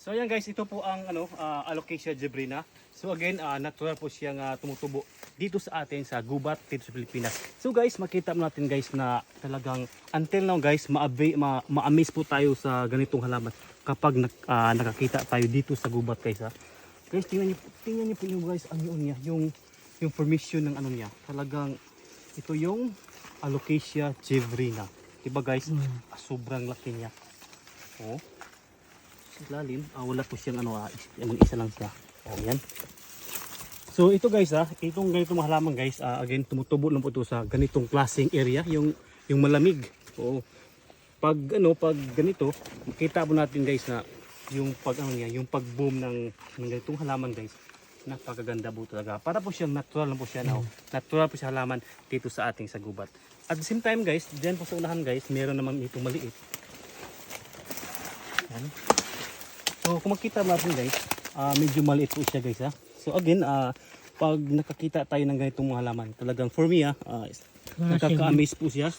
So ayan guys, ito po ang ano ah, Alocasia jebrina. So again, ah, natural po siyang ah, tumutubo dito sa atin sa gubat dito sa Pilipinas. So guys, makita mo natin guys na talagang until now guys, maabi, ma, ma-amaze po tayo sa ganitong halaman kapag nak, ah, nakakita tayo dito sa gubat guys ha. Guys, tingnan niyo, tingnan niyo po yung guys, ang yun niya, yung yung formation ng ano niya. Talagang ito yung Alocasia jebrina. Diba guys? Ah, sobrang laki niya. Oh. Lalim, ah, wala po siyang ano, ah, is- mag-isa lang siya. Oh, yan. So ito guys ah, itong ganitong halaman guys, ah, again tumutubo lang po ito sa ganitong klaseng area, yung yung malamig. Oo. Pag ano, pag ganito, makita po natin guys na yung pag ano niya, yung pag-boom ng, ng ganitong halaman guys, napakaganda po talaga. Para po siyang natural lang po siya now. Natural po siya halaman dito sa ating sa gubat. At the same time guys, diyan po sa unahan guys, meron naman itong maliit. Yan. So kung makita natin guys, ah, medyo maliit po siya guys ha. So again, ah, pag nakakita tayo ng ganitong mga halaman, talagang for me ah, ah, nakaka-amaze po siya.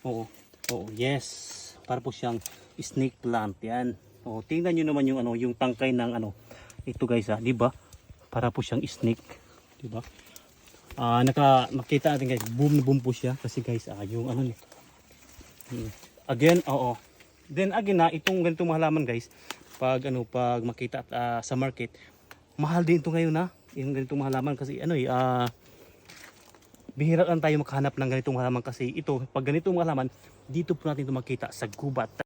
Oo. Oo, yes. Para po siyang snake plant yan. Oo, tingnan niyo naman yung ano, yung tangkay ng ano. Ito guys ah, 'di ba? Para po siyang snake, 'di ba? Ah, naka makita natin guys, boom na boom po siya kasi guys, ah, yung ano ni. Hmm. Again, oo. Then again na itong ganitong halaman guys, pag ano pag makita ah, sa market, mahal din ito ngayon na. Yung ganitong halaman kasi ano eh ah bihira lang tayo makahanap ng ganitong halaman kasi ito pag ganitong halaman dito po natin ito makita sa gubat